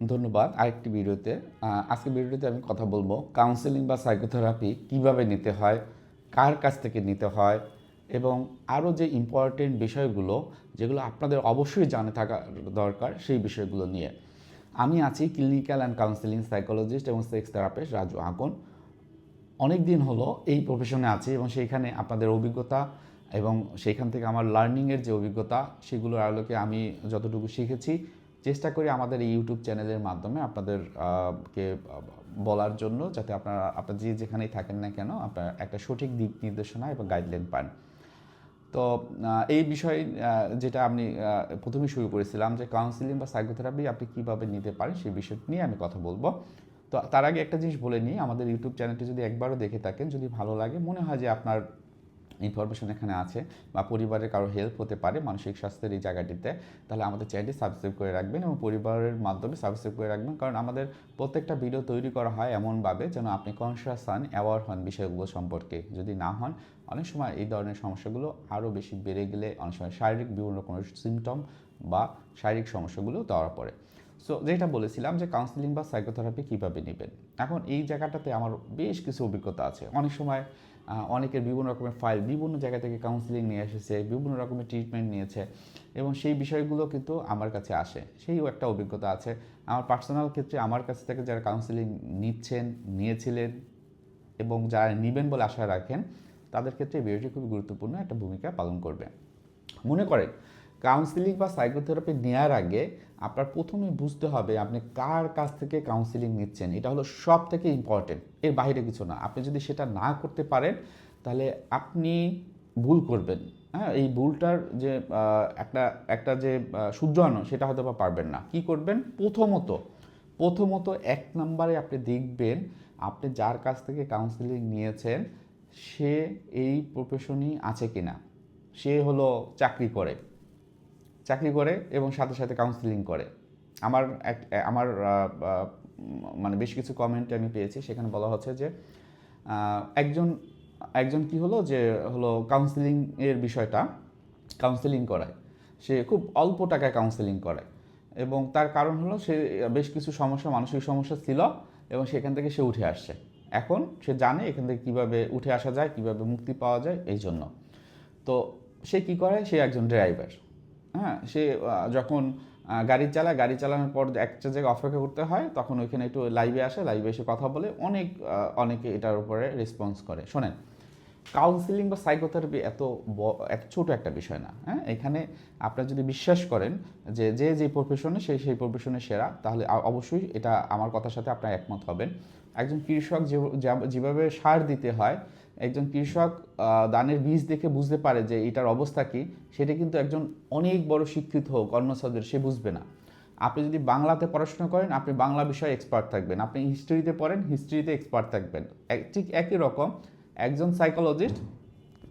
ধন্যবাদ আরেকটি ভিডিওতে। আহ, আজকের ভিডিওতে আমি কথা বলব কাউন্সেলিং বা সাইকোথেরাপি কীভাবে নিতে হয় কার কাছ থেকে নিতে হয় এবং আরও যে ইম্পর্টেন্ট বিষয়গুলো যেগুলো আপনাদের অবশ্যই জানে থাকা দরকার সেই বিষয়গুলো নিয়ে। আমি আছি ক্লিনিক্যাল অ্যান্ড কাউন্সেলিং সাইকোলজিস্ট এবং সেক্স থেরাপিস্ট রাজু আকন। অনেক দিন হলো এই প্রফেশনে আছি এবং সেইখানে আপনাদের অভিজ্ঞতা এবং সেইখান থেকে আমার লার্নিংয়ের যে অভিজ্ঞতা সেগুলোর আলোকে আমি যতটুকু শিখেছি চেষ্টা করি আমাদের এই ইউটিউব চ্যানেলের মাধ্যমে আপনাদের কে বলার জন্য যাতে আপনারা, আপনার যে যেখানেই থাকেন না কেন, আপনার একটা সঠিক দিক নির্দেশনা এবং গাইডলাইন পান। তো এই বিষয়ে যেটা আমি প্রথমে শুরু করেছিলাম যে কাউন্সিলিং বা সাইকোথেরাপি আপনি কীভাবে নিতে পারেন সেই বিষয়টি নিয়ে আমি কথা বলব। তো তার আগে একটা জিনিস বলে নিই, আমাদের ইউটিউব চ্যানেলটি যদি একবারও দেখে থাকেন, যদি ভালো লাগে, মনে হয় যে আপনার ইনফরমেশন এখানে আছে বা পরিবারের কারও হেল্প হতে পারে মানসিক স্বাস্থ্যের এই জায়গাটিতে, তাহলে আমাদের চ্যানেলটি সাবস্ক্রাইব করে রাখবেন এবং পরিবারের মাধ্যমে সাবস্ক্রাইব করে রাখবেন। কারণ আমাদের প্রত্যেকটা ভিডিও তৈরি করা হয় এমনভাবে যেন আপনি কনসিয়াস হন অ্যাওয়ার হন বিষয়গুলো সম্পর্কে। যদি না হন, অনেক সময় এই ধরনের সমস্যাগুলো আরও বেশি বেড়ে গেলে অনেক সময় শারীরিক বিভিন্ন রকমের সিমটম বা শারীরিক সমস্যাগুলো ধরা পড়ে। সো যেটা বলেছিলাম যে কাউন্সিলিং বা সাইকোথেরাপি কীভাবে নেবেন? এখন এই জায়গাটাতে আমার বেশ কিছু অভিজ্ঞতা আছে। অনেক সময় অনেকের বিভিন্ন রকমের ফাইল বিভিন্ন জায়গা থেকে কাউন্সিলিং নিয়ে এসেছে, বিভিন্ন রকমের ট্রিটমেন্ট নিয়েছে এবং সেই বিষয়গুলো কিন্তু আমার কাছে আসে। সেইও একটা অভিজ্ঞতা আছে। আমার পার্সোনাল ক্ষেত্রে আমার কাছ থেকে যারা কাউন্সিলিং নিচ্ছেন, নিয়েছিলেন এবং যারা নেবেন বলে আশা রাখেন, তাদের ক্ষেত্রে এই ভিডিওটি খুবই গুরুত্বপূর্ণ একটা ভূমিকা পালন করবে। মনে করেন কাউন্সিলিং বা সাইকোথেরাপি নেওয়ার আগে আপনার প্রথমে বুঝতে হবে আপনি কার কাছ থেকে কাউন্সিলিং নিচ্ছেন। এটা হলো সব থেকে ইম্পর্টেন্ট এর বাইরে কিছু না। আপনি যদি সেটা না করতে পারেন, তাহলে আপনি ভুল করবেন। হ্যাঁ এই ভুলটার যে একটা একটা যে শুধরানো, সেটা হয়তো বা পারবেন না। কি করবেন? প্রথমত প্রথমত এক নম্বরে আপনি দেখবেন আপনি যার কাছ থেকে কাউন্সিলিং নিয়েছেন, সে এই প্রফেশনই আছে কিনা? সে হলো চাকরি করে। চাকরি করে এবং সাথে সাথে কাউন্সিলিং করে। আমার এক, আমার মানে বেশ কিছু কমেন্ট আমি পেয়েছি। সেখানে বলা হচ্ছে যে একজন একজন কি হলো যে, হলো কাউন্সিলিং এর বিষয়টা কাউন্সিলিং করায়। সে খুব অল্প টাকায় কাউন্সিলিং করে এবং তার কারণ হলো সে বেশ কিছু সমস্যা, মানসিক সমস্যা ছিল এবং সেখান থেকে সে উঠে আসছে। এখন সে জানে এখান থেকে কীভাবে উঠে আসা যায়, কীভাবে মুক্তি পাওয়া যায়, এই জন্য। তো সে কি করে? সে একজন ড্রাইভার হ্যাঁ সে যখন গাড়ি চালায়, গাড়ি চালানোর পর একটা জায়গায় অপেক্ষা করতে হয়, তখন ওইখানে একটু লাইভে আসে লাইভে এসে কথা বলে, অনেক অনেকে এটার উপরে রেসপন্স করে। শোনেন কাউন্সিলিং বা সাইকোথেরাপি এত এত ছোট একটা বিষয় না হ্যাঁ? এখানে আপনারা যদি বিশ্বাস করেন যে যে যে প্রফেশনে সেই সেই প্রফেশনে সেরা, তাহলে অবশ্যই এটা আমার কথার সাথে আপনার একমত হবেন। একজন কৃষক যেভাবে সার দিতে হয় একজন কৃষক ধানের বীজ দেখে বুঝতে পারে যে এটার অবস্থা কী, সেটা কিন্তু একজন অনেক বড় শিক্ষিত হোক অন্য সাবজেক্ট সে বুঝবে না। আপনি যদি বাংলাতে পড়াশোনা করেন, আপনি বাংলা বিষয়ে এক্সপার্ট থাকবেন। আপনি হিস্ট্রিতে পড়েন হিস্ট্রিতে এক্সপার্ট থাকবেন। ঠিক একই রকম একজন সাইকোলজিস্ট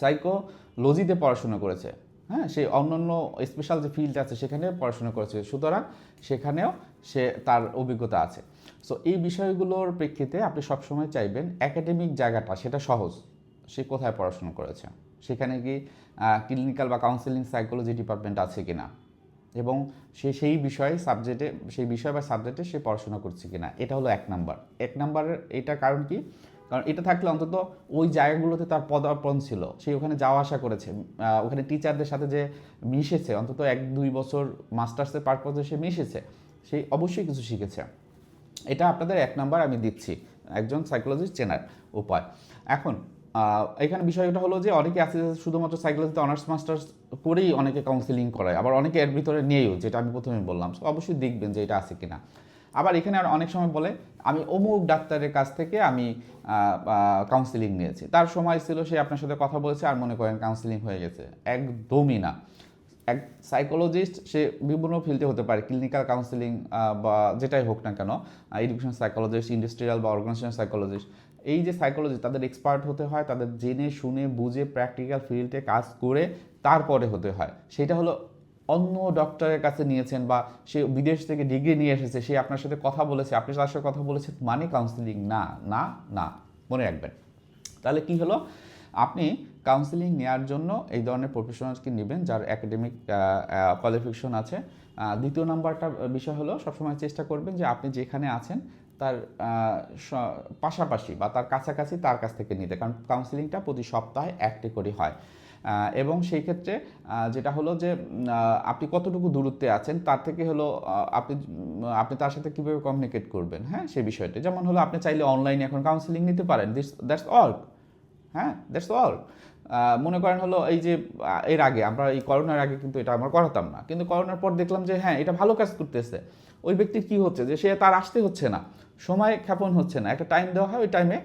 সাইকোলজিতে পড়াশোনা করেছে। হ্যাঁ সে অন্যান্য স্পেশাল যে ফিল্ড আছে, সেখানে পড়াশোনা করেছে। সুতরাং সেখানেও সে তার অভিজ্ঞতা আছে। সো এই বিষয়গুলোর প্রেক্ষিতে আপনি সবসময় চাইবেন একাডেমিক জায়গাটা, সেটা সহজ। সে কোথায় পড়াশোনা করেছে? সেখানে কি ক্লিনিক্যাল বা কাউন্সিলিং সাইকোলজি ডিপার্টমেন্ট আছে কিনা? এবং সে সেই বিষয়ে সাবজেক্টে সেই বিষয় বা সাবজেক্টে সে পড়াশোনা করছে কিনা? এটা হলো এক নাম্বার। এক নাম্বারের এটার কারণ কি? কারণ এটা থাকলে অন্তত ওই জায়গাগুলোতে তার পদার্পণ ছিল। সে ওখানে যাওয়া আসা করেছে। ওখানে টিচারদের সাথে যে মিশেছে, অন্তত এক, দুই বছর মাস্টার্সের পারপজে সে মিশেছে, সে অবশ্যই কিছু শিখেছে। এটা আপনাদের এক নাম্বার আমি দিচ্ছি, একজন সাইকোলজিস্ট চেনার উপায়। এখন এখানে বিষয়টা হলো যে অনেকে আছে শুধুমাত্র সাইকোলজিতে অনার্স মাস্টার্স করেই অনেকে কাউন্সিলিং করায়। আবার অনেকে এর ভিতরে নিয়েও যেটা আমি প্রথমে বললাম। So, অবশ্যই দেখবেন যে এটা আছে কিনা। আবার এখানে আর অনেক সময় বলে আমি অমুক ডাক্তারের কাছ থেকে আমি কাউন্সিলিং নিয়েছি। তার সময় ছিল সে আপনার সাথে কথা বলেছে আর মনে করেন কাউন্সিলিং হয়ে গেছে। একদমই না। এক সাইকোলজিস্ট সে বিভিন্ন ফিল্ডে হতে পারে। ক্লিনিক্যাল কাউন্সিলিং বা যেটাই হোক না কেন এডুকেশন সাইকোলজিস্ট ইন্ডাস্ট্রিয়াল বা অর্গানাইজেশন সাইকোলজিস্ট এই যে সাইকোলজি তাদের এক্সপার্ট হতে হয়, তাদের জেনে, শুনে, বুঝে প্র্যাকটিক্যাল ফিল্ডে কাজ করে তারপরে হতে হয়। সেটা হলো অন্য ডক্টরের কাছে নিয়েছেন বা সে বিদেশ থেকে ডিগ্রি নিয়ে এসেছে, সে আপনার সাথে কথা বলেছে, আপনি তার সাথে কথা বলেছেন মানে কাউন্সিলিং না না না, মনে রাখবেন। তাহলে কি হলো? আপনি কাউন্সিলিং নেওয়ার জন্য এই ধরনের প্রফেশনালসকে নেবেন যার একাডেমিক কোয়ালিফিকেশন আছে। দ্বিতীয় নাম্বারটা বিষয় হলো, সবসময় চেষ্টা করবেন যে আপনি যেখানে আছেন তার পাশাপাশি বা তার কাছাকাছি তার কাছ থেকে নিতে। কারণ কাউন্সিলিংটা প্রতি সপ্তাহে একটি করে হয়। এবং সেই ক্ষেত্রে যেটা হলো যে আপনি কতটুকু দূরত্বে আছেন তার থেকে হলো আপনি আপনি তার সাথে কীভাবে কমিউনিকেট করবেন হ্যাঁ? সেই বিষয়টা। যেমন হলো, আপনি চাইলে অনলাইনে এখন কাউন্সিলিং নিতে পারেন। দিস দ্যাটস অল হ্যাঁ? দ্যাটস অল মনে করেন হলো, এই যে এর আগে, আমরা এই করোনার আগে কিন্তু এটা আমরা করাতাম না। কিন্তু করোনার পর দেখলাম যে হ্যাঁ এটা ভালো কাজ করতেছে। ওই ব্যক্তির কি হচ্ছে? যে সে তার আসতে হচ্ছে না। সময় ক্ষেপণ হচ্ছে না। একটা টাইম দেওয়া হয়, ওই টাইমে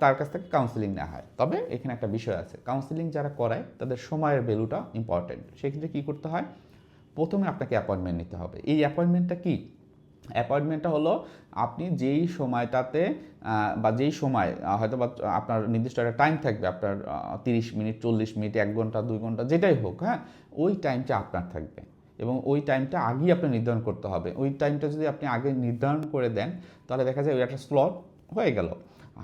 তার কাছ থেকে কাউন্সিলিং নেওয়া হয়। তবে এখানে একটা বিষয় আছে। কাউন্সিলিং যারা করায়, তাদের সময়ের ভ্যালুটা ইম্পর্টেন্ট সেক্ষেত্রে কী করতে হয়? প্রথমে আপনাকে অ্যাপয়েন্টমেন্ট নিতে হবে। এই অ্যাপয়েন্টমেন্টটা কি? অ্যাপয়েন্টমেন্টটা হলো, আপনি যেই সময়টাতে বা যেই সময় হয়তো বা আপনার নির্দিষ্ট একটা টাইম থাকবে, আপনার তিরিশ মিনিট, চল্লিশ মিনিট, এক ঘণ্টা, দুই ঘণ্টা, যেটাই হোক হ্যাঁ? ওই টাইমটা আপনার থাকবে। এবং ওই টাইমটা আগেই আপনি নির্ধারণ করতে হবে। ওই টাইমটা যদি আপনি আগে নির্ধারণ করে দেন, তাহলে দেখা যায় ওই একটা স্লট হয়ে গেল।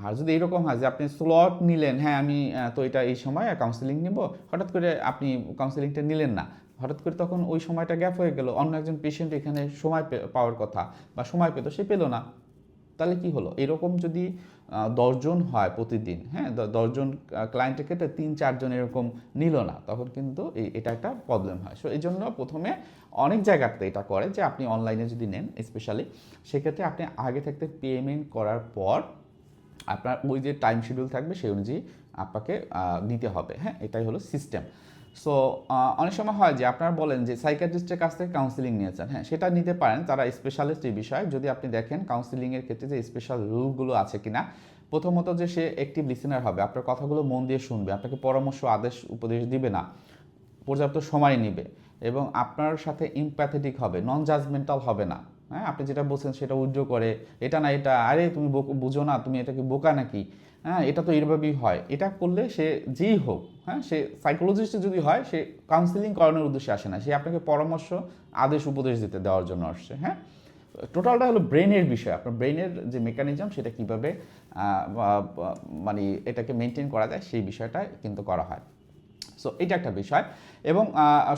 আর যদি এরকম হয় যে আপনি স্লট নিলেন হ্যাঁ আমি তো এটা এই সময় কাউন্সিলিং নিব। হঠাৎ করে আপনি কাউন্সেলিংটা নিলেন না। হঠাৎ করে তখন ওই সময়টা গ্যাপ হয়ে গেল। অন্য একজন পেশেন্ট এখানে সময় পাওয়ার কথা বা সময় পেতো, সে পেল না। তাহলে কি হলো? এরকম যদি দশজন হয় প্রতিদিন হ্যাঁ দশজন ক্লায়েন্টের ক্ষেত্রে তিন চারজন এরকম নিল না, তখন কিন্তু এটা একটা প্রবলেম হয়। সো এই জন্য প্রথমে অনেক জায়গাতে এটা করে যে আপনি অনলাইনে যদি নেন স্পেশালি সেক্ষেত্রে আপনি আগে থাকতে পেমেন্ট করার পর আপনার ওই যে টাইম শিডিউল থাকবে, সেই অনুযায়ী আপনাকে নিতে হবে হ্যাঁ এটাই হলো সিস্টেম সো অনেক সময় হয় যে আপনারা বলেন যে সাইকাট্রিস্টের কাছ থেকে কাউন্সিলিং নিয়েছেন হ্যাঁ সেটা নিতে পারেন। তারা স্পেশালিস্ট এই বিষয়ে। যদি আপনি দেখেন কাউন্সিলিংয়ের ক্ষেত্রে যে স্পেশাল রুলগুলো আছে কিনা, প্রথমত যে সে অ্যাক্টিভ লিসেনার হবে। আপনার কথাগুলো মন দিয়ে শুনবে। আপনাকে পরামর্শ, আদেশ, উপদেশ দিবে না। পর্যাপ্ত সময় নেবে। এবং আপনার সাথে ইম্প্যাথেটিক হবে। নন জাজমেন্টাল হবে না। হ্যাঁ আপনি যেটা বলছেন সেটা উজ্জ্ব করে, এটা না, এটা, আরে তুমি বুঝো না, তুমি এটা কি বোকা নাকি? হ্যাঁ এটা তো এরভাবেই হয়। এটা করলে সে যেই হোক হ্যাঁ সে সাইকোলজিস্টে যদি হয়, সে কাউন্সিলিং করানোর উদ্দেশ্যে আসে না। সে আপনাকে পরামর্শ, আদেশ, উপদেশ দিতে, দেওয়ার জন্য আসছে হ্যাঁ? টোটালটা হলো ব্রেনের বিষয়। আপনার ব্রেনের যে মেকানিজম সেটা কীভাবে মানে এটাকে মেনটেন করা যায়, সেই বিষয়টা কিন্তু করা হয়। সো এটা একটা বিষয়। এবং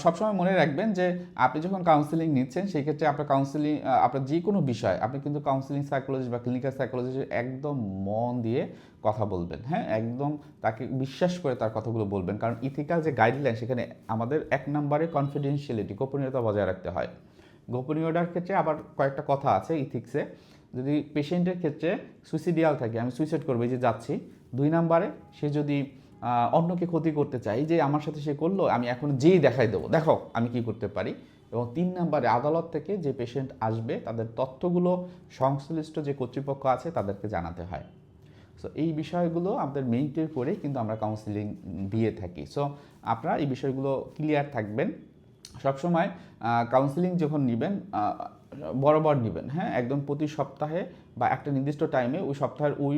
সবসময় মনে রাখবেন যে আপনি যখন কাউন্সিলিং নিচ্ছেন সেই ক্ষেত্রে আপনার কাউন্সিলিং আপনার যে কোনো বিষয়, আপনি কিন্তু কাউন্সিলিং সাইকোলজি বা ক্লিনিক্যাল সাইকোলজি একদম মন দিয়ে কথা বলবেন হ্যাঁ? একদম তাকে বিশ্বাস করে তার কথাগুলো বলবেন। কারণ ইথিক্যাল যে গাইডলাইন সেখানে আমাদের এক নম্বরে কনফিডেন্সিয়ালিটি গোপনীয়তা বজায় রাখতে হয়। গোপনীয়তার ক্ষেত্রে আবার কয়েকটা কথা আছে ইথিক্সে যদি পেশেন্টের ক্ষেত্রে সুইসিডিয়াল থাকে, আমি সুইসাইড করব, এই যে যাচ্ছি। দুই নাম্বারে, সে যদি অন্যকে ক্ষতি করতে চাই, যে আমার সাথে সে করল, আমি এখন যেই দেখাই দেবো। দেখো, আমি কি করতে পারি? এবং তিন নাম্বারে, আদালত থেকে যে পেশেন্ট আসবে, তাদের তথ্যগুলো সংশ্লিষ্ট যে কর্তৃপক্ষ আছে, তাদেরকে জানাতে হয়। সো এই বিষয়গুলো আমাদের মেইনটেন করে কিন্তু আমরা কাউন্সিলিং দিয়ে থাকি। সো আপনারা এই বিষয়গুলো ক্লিয়ার থাকবেন। সবসময় কাউন্সিলিং যখন নেবেন বরাবর নেবেন। হ্যাঁ একদম প্রতি সপ্তাহে বা একটা নির্দিষ্ট টাইমে ওই সপ্তাহের ওই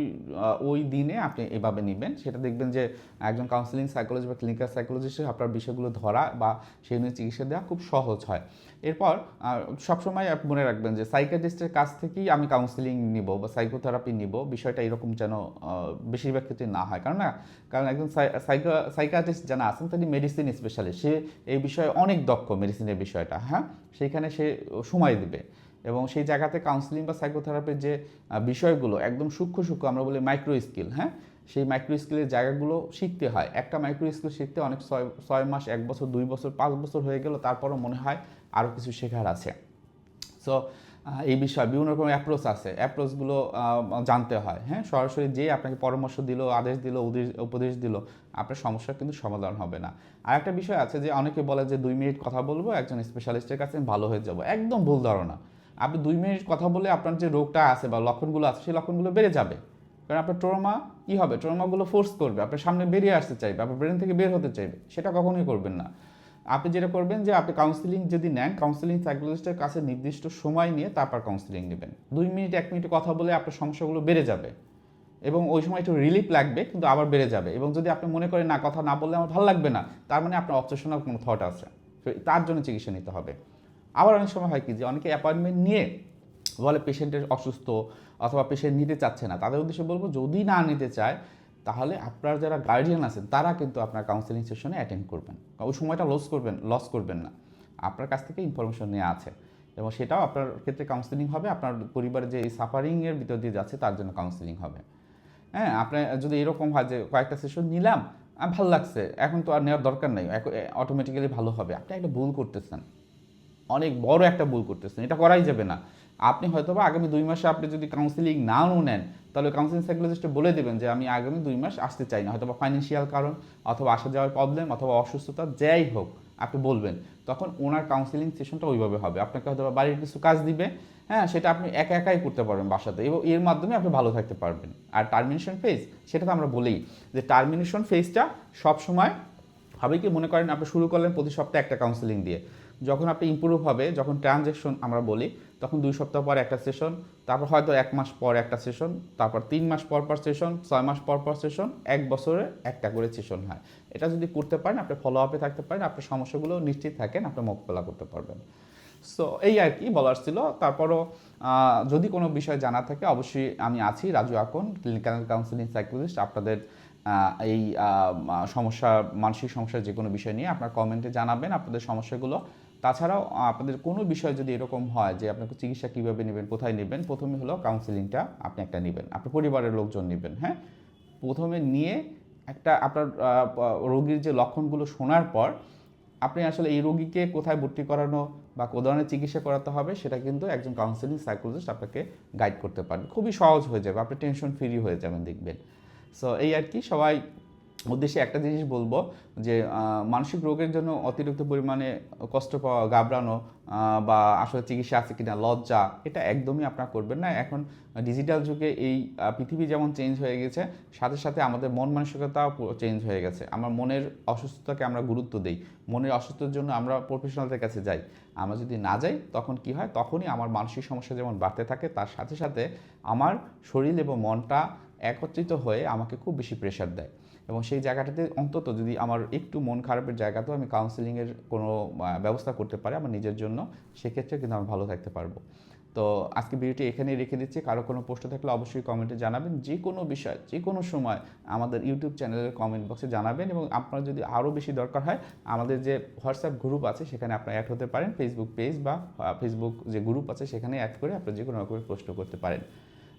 ওই দিনে আপনি এভাবে নেবেন। সেটা দেখবেন যে একজন কাউন্সিলিং সাইকোলজি বা ক্লিনিক্যাল সাইকোলজিস্টের আপনার বিষয়গুলো ধরা বা সেই অনুযায়ী চিকিৎসা দেওয়া খুব সহজ হয়। এরপর সবসময় মনে রাখবেন যে সাইকাটিস্টের কাছ থেকেই আমি কাউন্সিলিং নিব বা সাইকোথেরাপি নিব। বিষয়টা এরকম যেন বেশিরভাগ ক্ষেত্রে না হয়। কারণ না, কারণ একজন সাইকাটিস্ট যারা আছেন তিনি মেডিসিন স্পেশালিস্ট সে এই বিষয়ে অনেক দক্ষ মেডিসিনের বিষয়টা হ্যাঁ? সেইখানে সে সময় দিবে। এবং সেই জায়গাতে কাউন্সিলিং বা সাইকোথেরাপির যে বিষয়গুলো একদম সূক্ষ্ম সূক্ষ্ম আমরা বলি মাইক্রো স্কিল হ্যাঁ? সেই মাইক্রো স্কিলের জায়গাগুলো শিখতে হয়। একটা মাইক্রো স্কিল শিখতে অনেক ছয় ছয় মাস, এক বছর, দুই বছর, পাঁচ বছর হয়ে গেল, তারপরও মনে হয় আরও কিছু শেখার আছে। সো এই বিষয়ে, বিভিন্ন রকম অ্যাপ্রোচ আছে। অ্যাপ্রোচগুলো জানতে হয় হ্যাঁ? সরাসরি যে আপনাকে পরামর্শ দিল, আদেশ দিল উপদেশ দিল, আপনার সমস্যার কিন্তু সমাধান হবে না। আর একটা বিষয় আছে যে, অনেকে বলে যে, দুই মিনিট কথা বলব, একজন স্পেশালিস্টের কাছে ভালো হয়ে যাব। একদম ভুল ধারণা। আপনি দুই মিনিট কথা বলে আপনার যে রোগটা আছে বা লক্ষণগুলো আছে, সেই লক্ষণগুলো বেড়ে যাবে। কারণ আপনার ট্রমা কী হবে? ট্রমাগুলো ফোর্স করবে, আপনার সামনে বেরিয়ে আসতে চাইবে, আপনার ব্রেন থেকে বের হতে চাইবে। সেটা কখনোই করবেন না। আপনি যেটা করবেন যে, আপনি কাউন্সিলিং যদি নেন কাউন্সিলিং সাইকোলজিস্টের কাছে নির্দিষ্ট সময় নিয়ে তারপর কাউন্সিলিং নেবেন। দুই মিনিট, এক মিনিট কথা বলে আপনার সমস্যাগুলো বেড়ে যাবে এবং ওই সময় একটু রিলিফ লাগবে, কিন্তু আবার বেড়ে যাবে। এবং যদি আপনি মনে করেন, না, কথা না বললে আমার ভালো লাগবে না, তার মানে আপনার অবসেশনাল কোনো থট আছে। তার জন্য চিকিৎসা নিতে হবে। আবার অনেক সময় হয় কি যে অনেকে অ্যাপয়েন্টমেন্ট নিয়ে বলে পেশেন্টের অসুস্থ অথবা পেশেন্ট নিতে চাচ্ছে না, তাদের উদ্দেশ্যে বলব যদি না নিতে চায়, তাহলে আপনার যারা গার্ডিয়ান আছেন, তারা কিন্তু আপনার কাউন্সিলিং সেশনে অ্যাটেন্ড করবেন। ওই সময়টা লস করবেন লস করবেন না। আপনার কাছ থেকে ইনফরমেশন নেওয়া আছে এবং সেটাও আপনার ক্ষেত্রে কাউন্সিলিং হবে, আপনার পরিবারে যে এই সাফারিংয়ের ভিতর দিয়ে যাচ্ছে, তার জন্য কাউন্সিলিং হবে। হ্যাঁ আপনার যদি এরকম হয় যে কয়েকটা সেশন নিলাম ভালো লাগছে, এখন তো আর নেওয়ার দরকার নেই অটোমেটিক্যালি ভালো হবে। আপনি একটা ভুল করতেছেন। অনেক বড় একটা ভুল করতেছেন, এটা করাই যাবে না। আপনি হয়তো বা আগামী দুই মাসে আপনি যদি কাউন্সিলিং নাও নেন, তাহলে কাউন্সিলিং সাইকোলজিস্টে বলে দেবেন যে, আমি আগামী দুই মাস আসতে চাই না। হয়তো বা ফাইন্যান্সিয়াল কারণ, অথবা আসা যাওয়ার প্রবলেম অথবা অসুস্থতা, যাই হোক, আপনি বলবেন। তখন ওনার কাউন্সিলিং সেশনটা ওইভাবে হবে। আপনাকে হয়তো বা বাড়ির কিছু কাজ দিবে হ্যাঁ সেটা আপনি একা একাই করতে পারবেন বাসাতে এবং এর মাধ্যমে আপনি ভালো থাকতে পারবেন। আর টার্মিনেশন ফেজ সেটা তো আমরা বলেই যে টার্মিনেশন ফেজটা সবসময় হবে কি মনে করেন আপনি শুরু করলেন প্রতি সপ্তাহে একটা কাউন্সিলিং দিয়ে? যখন আপনি ইম্প্রুভ হবে, যখন ট্রানজ্যাকশন আমরা বলি, তখন দুই সপ্তাহ পর একটা সেশন তারপর হয়তো এক মাস পর একটা সেশন তারপর তিন মাস পর পর সেশন ছয় মাস পর পর সেশন এক বছরে একটা করে সেশন হয়। এটা যদি করতে পারেন, আপনি ফলো আপে থাকতে পারেন, আপনার সমস্যাগুলো নিশ্চিত থাকেন, আপনি মোকাবেলা করতে পারবেন। সো এই আর কি বলার ছিল। তারপরও যদি কোনো বিষয় জানা থাকে, অবশ্যই আমি আছি, Raju Akon clinical counselling psychologist আপনাদের এই সমস্যা, মানসিক সমস্যার যে কোনো বিষয় নিয়ে আপনার কমেন্টে জানাবেন আপনাদের সমস্যাগুলো। তাছাড়াও আপনাদের কোনো বিষয় যদি এরকম হয় যে আপনাকে চিকিৎসা কীভাবে নেবেন, কোথায় নেবেন, প্রথমে হলো কাউন্সিলিংটা আপনি একটা নেবেন। আপনার পরিবারের লোকজন নেবেন হ্যাঁ? প্রথমে নিয়ে একটা আপনার রোগীর যে লক্ষণগুলো শোনার পর আপনি আসলে এই রোগীকে কোথায় ভর্তি করানো বা কো ধরনের চিকিৎসা করাতে হবে সেটা কিন্তু একজন কাউন্সিলিং সাইকোলজিস্ট আপনাকে গাইড করতে পারবে। খুবই সহজ হয়ে যাবে, আপনি টেনশন ফ্রি হয়ে যাবেন, দেখবেন। সো এই আর কি সবাই উদ্দেশ্যে একটা জিনিস বলব যে মানসিক রোগের জন্য অতিরিক্ত পরিমাণে কষ্ট পাওয়া, ঘাবড়ানো বা আসলে চিকিৎসা আছে কিনা, লজ্জা, এটা একদমই আপনার করবেন না। এখন ডিজিটাল যুগে এই পৃথিবী যেমন চেঞ্জ হয়ে গেছে, সাথে সাথে আমাদের মন মানসিকতাও চেঞ্জ হয়ে গেছে। আমার মনের অসুস্থতাকে আমরা গুরুত্ব দিই। মনের অসুস্থতার জন্য আমরা প্রফেশনালদের কাছে যাই। আমরা যদি না যাই, তখন কি হয়? তখনই আমার মানসিক সমস্যা যেমন বাড়তে থাকে, তার সাথে সাথে আমার শরীর এবং মনটা একত্রিত হয়ে আমাকে খুব বেশি প্রেশার দেয়। এবং সেই জায়গাটাতে অন্তত যদি আমার একটু মন খারাপের জায়গাতেও আমি কাউন্সিলিংয়ের কোনো ব্যবস্থা করতে পারি আমার নিজের জন্য সেক্ষেত্রে কিন্তু আমি ভালো থাকতে পারব। তো আজকে ভিডিওটি এখানেই রেখে দিচ্ছি। কারও কোনো প্রশ্ন থাকলে অবশ্যই কমেন্টে জানাবেন। যে কোনো বিষয়, যে কোনো সময় আমাদের ইউটিউব চ্যানেলের কমেন্ট বক্সে জানাবেন এবং আপনার যদি আরও বেশি দরকার হয়, আমাদের যে হোয়াটসঅ্যাপ গ্রুপ আছে সেখানে আপনারা অ্যাড হতে পারেন। ফেসবুক পেজ বা ফেসবুক যে গ্রুপ আছে সেখানে অ্যাড করে আপনারা যে কোনো রকমের প্রশ্ন করতে পারেন।